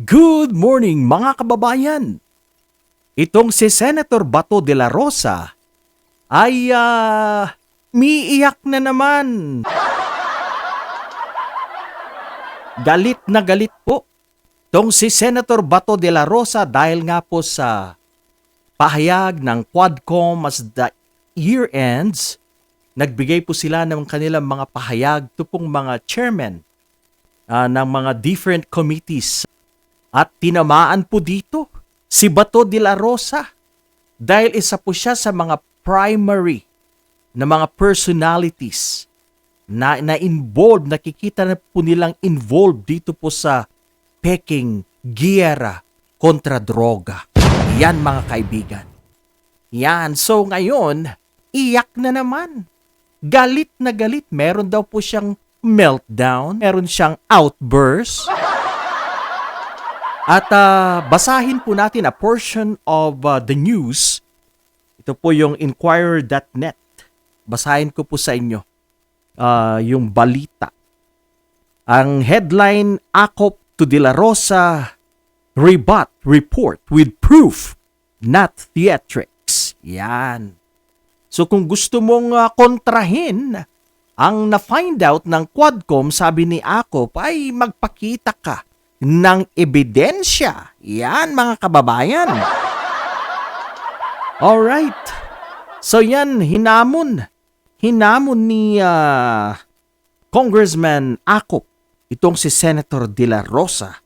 Good morning mga kababayan! Itong si Senator Bato de la Rosa ay miiyak na naman. Galit na galit po. Itong si Senator Bato de la Rosa dahil nga po sa pahayag ng Quadcom as the year ends, nagbigay po sila ng kanilang mga pahayag to pong mga chairman ah, ng mga different committees at tinamaan po dito si Bato de la Rosa dahil isa po siya sa mga primary na mga personalities na, na involved, nakikita na po nilang involved dito po sa peking giyera kontra droga. Yan mga kaibigan. Yan, so ngayon, iyak na naman. Galit na galit. Meron daw po siyang meltdown, meron siyang outburst. At ah, basahin po natin a portion of ah, the news. Ito po yung inquirer.net. Basahin ko po sa inyo ah, yung balita. Ang headline, Akop to De La Rosa, rebut report with proof, not theatrics. Yan. So kung gusto mong ah, kontrahin ang na-find out ng Quadcom, sabi ni Akop, ay magpakita ka ng ebidensya. Yan mga kababayan. Alright. So yan, hinamon. Hinamon ni ah, Congressman Akop, itong si Senator De La Rosa,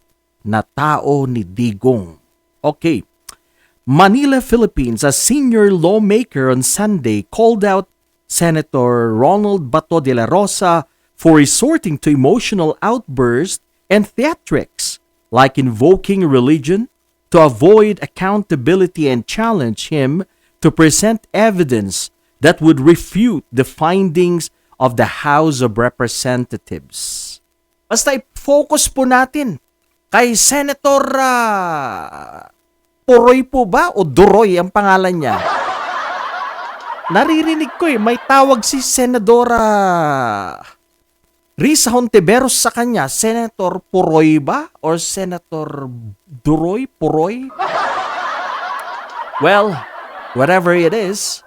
na tao ni Digong. Okay. Manila, Philippines, a senior lawmaker on Sunday called out Senator Ronald Bato de la Rosa for resorting to emotional outbursts and theatrics, like invoking religion, to avoid accountability and challenge him to present evidence that would refute the findings of the House of Representatives. Basta i-focus po natin kay Senator ah, Puroy po ba o Duroy ang pangalan niya? Naririnig ko eh, may tawag si Senadora Risa Hontiveros sa kanya, Senator Puroy ba? Or Senator Duroy? Puroy? Well, whatever it is,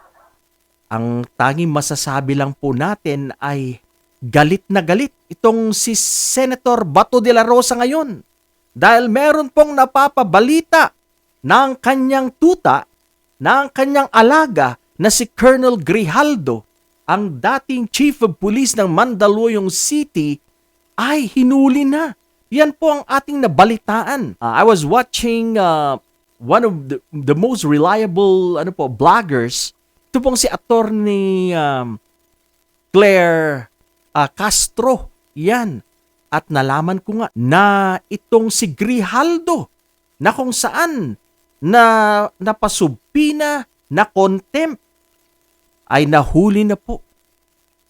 ang tanging masasabi lang po natin ay galit na galit itong si Senator Bato de la Rosa ngayon. Dahil meron pong napapabalita ng kanyang tuta, ng kanyang alaga na si Colonel Grijaldo, ang dating Chief of Police ng Mandaluyong City, ay hinuli na. Yan po ang ating nabalitaan. Uh, I was watching uh, one of the, the most reliable ano po, bloggers. Ito pong si attorney um, Claire uh, Castro. Yan. At nalaman ko nga na itong si Grijaldo na kung saan na napasubpina, na contempt ay nahuli na po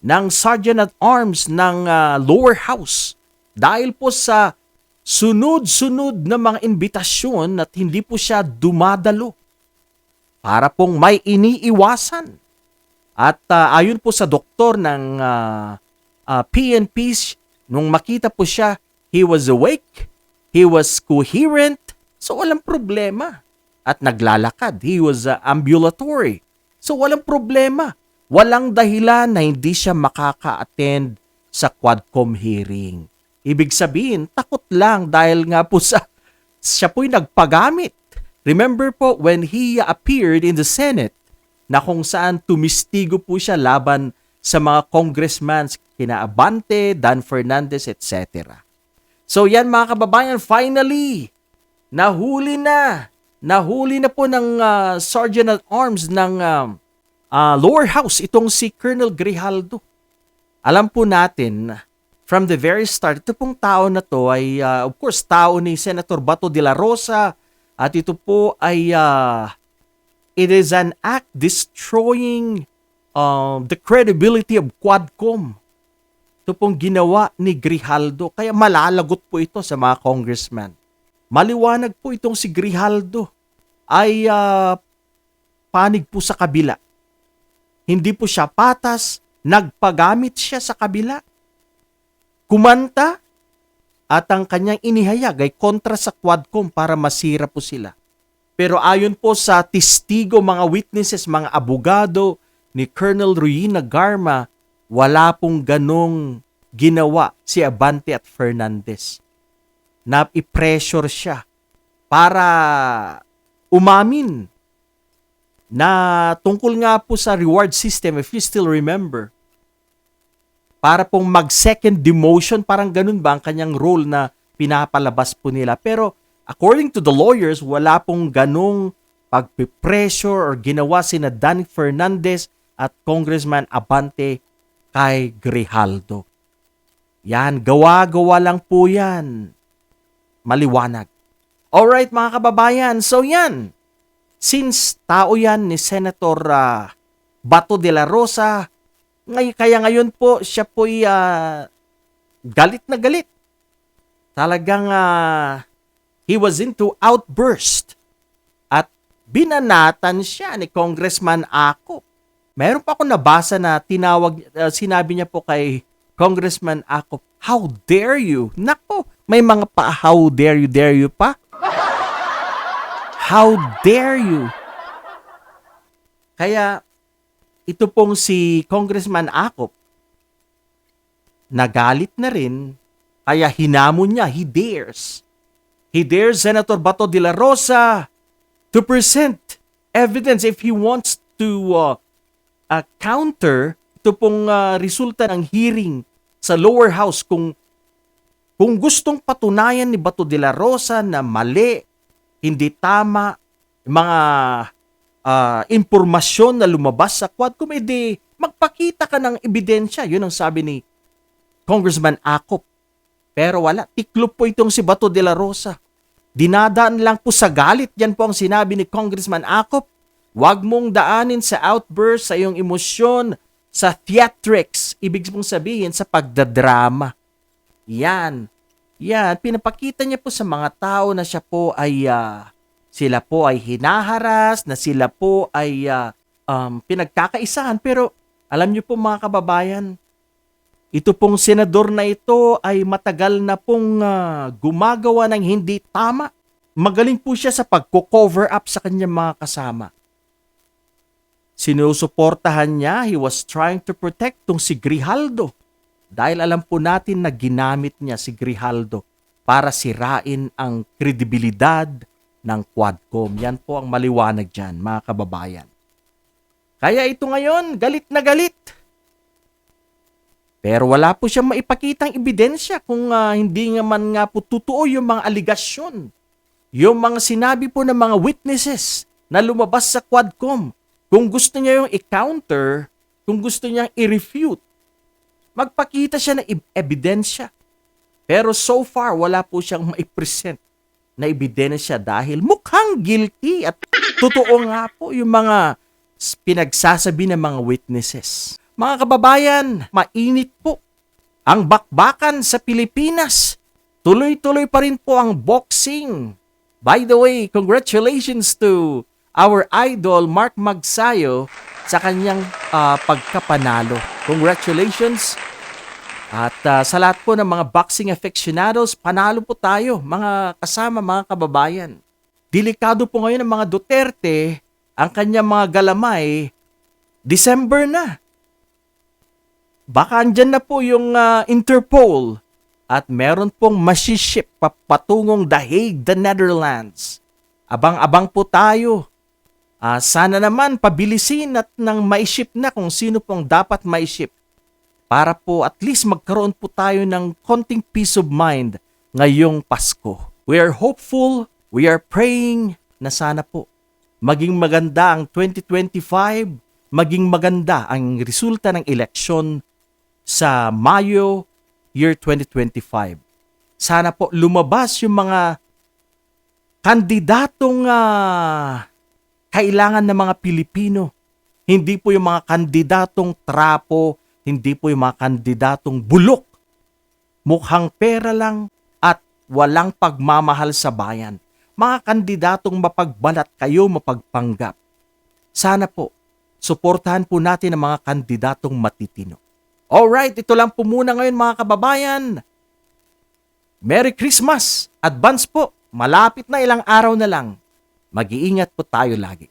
ng Sergeant at Arms ng ah, lower house dahil po sa sunod-sunod na mga imbitasyon at hindi po siya dumadalo para pong may iniiwasan. At ah, ayon po sa doktor ng ah, ah, PNP, nung makita po siya, he was awake, he was coherent, so walang problema. At naglalakad, he was ah, ambulatory. So walang problema. Walang dahilan na hindi siya makaka-attend sa Quadcom hearing. Ibig sabihin, takot lang dahil nga po sa siya po'y nagpagamit. Remember po when he appeared in the Senate na kung saan tumistigo po siya laban sa mga congressmen kina Abante, Dan Fernandez, etc. So yan mga kababayan, finally, nahuli na. Nahuli na po ng ah, Sergeant at Arms ng ah, ah, lower house itong si Colonel Grijaldo. Alam po natin from the very start, ito pong tao na to ay ah, of course tao ni Senator Bato de la Rosa at ito po ay ah, it is an act destroying um, the credibility of Quadcom. Ito pong ginawa ni Grijaldo kaya malalagot po ito sa mga congressman. Maliwanag po itong si Grijaldo ay ah, panig po sa kabila. Hindi po siya patas, nagpagamit siya sa kabila. Kumanta, at ang kanyang inihayag ay kontra sa Quadcom para masira po sila. Pero ayon po sa testigo, mga witnesses, mga abogado ni Colonel Ruina Garma, wala pong ganong ginawa si Abante at Fernandez. Na i-pressure siya para umamin na tungkol nga po sa reward system, if you still remember, para pong mag-second demotion, parang ganun ba ang kanyang role na pinapalabas po nila. Pero according to the lawyers, wala pong ganong pagpipressure or ginawa sina Danny Fernandez at Congressman Abante kay Grijaldo. Yan, gawa-gawa lang po yan. Maliwanag. Alright mga kababayan, so yan. Since tao yan ni Senator ah, Bato de la Rosa, ngay kaya ngayon po siya po galit na galit. Talagang ah, he was into outburst at binanatan siya ni Congressman Ako. Meron pa ako nabasa na tinawag, ah, sinabi niya po kay Congressman Ako, how dare you? Nako, may mga pa, how dare you, dare you pa? How dare you? Kaya ito pong si Congressman Akop nagalit na rin kaya hinamon niya, he dares. He dares Senator Bato de la Rosa to present evidence if he wants to uh, uh, counter ito pong uh, resulta ng hearing sa lower house kung kung gustong patunayan ni Bato de la Rosa na mali, hindi tama, mga uh, impormasyon na lumabas sa Quadcom, edi magpakita ka ng ebidensya. Yun ang sabi ni Congressman Akop. Pero wala, tiklop po itong si Bato de la Rosa. Dinadaan lang po sa galit. Yan po ang sinabi ni Congressman Akop. Huwag mong daanin sa outburst, sa iyong emosyon, sa theatrics. Ibig mong sabihin sa pagdadrama. Yan. Yan, pinapakita niya po sa mga tao na siya po ay uh, sila po ay hinaharas, na sila po ay uh, um, pinagkakaisahan. Pero alam niyo po mga kababayan, ito pong senador na ito ay matagal na pong uh, gumagawa ng hindi tama. Magaling po siya sa pagko-cover up sa kanyang mga kasama. Sinusuportahan niya, he was trying to protect tong si Grijaldo dahil alam po natin na ginamit niya si Grijaldo para sirain ang kredibilidad ng Quadcom. Yan po ang maliwanag dyan, mga kababayan. Kaya ito ngayon, galit na galit. Pero wala po siyang maipakitang ebidensya kung uh, hindi nga man nga po totoo yung mga aligasyon. Yung mga sinabi po ng mga witnesses na lumabas sa Quadcom. Kung gusto niya yung i-counter, kung gusto niya i-refute, magpakita siya ng ebidensya. Pero so far, wala po siyang maipresent na ebidensya dahil mukhang guilty at totoo nga po yung mga pinagsasabi ng mga witnesses. Mga kababayan, mainit po ang bakbakan sa Pilipinas. Tuloy-tuloy pa rin po ang boxing. By the way, congratulations to our idol Mark Magsayo sa kanyang uh, pagkapanalo. Congratulations at uh, sa lahat po ng mga boxing aficionados, panalo po tayo, mga kasama, mga kababayan. Delikado po ngayon ng mga Duterte, ang kanyang mga galamay, December na. Baka andyan na po yung uh, Interpol at meron pong masiship papatungong The Hague, the Netherlands. Abang-abang po tayo. Uh, sana naman pabilisin at nang maiship na kung sino pong dapat maiship para po at least magkaroon po tayo ng konting peace of mind ngayong Pasko. We are hopeful, we are praying na sana po maging maganda ang 2025, maging maganda ang resulta ng eleksyon sa Mayo year 2025. Sana po lumabas yung mga kandidatong uh, kailangan ng mga Pilipino. Hindi po yung mga kandidatong trapo, hindi po yung mga kandidatong bulok. Mukhang pera lang at walang pagmamahal sa bayan. Mga kandidatong mapagbalat kayo, mapagpanggap. Sana po, suportahan po natin ang mga kandidatong matitino. Alright, ito lang po muna ngayon mga kababayan. Merry Christmas! Advance po! Malapit na ilang araw na lang. Mag-iingat po tayo lagi.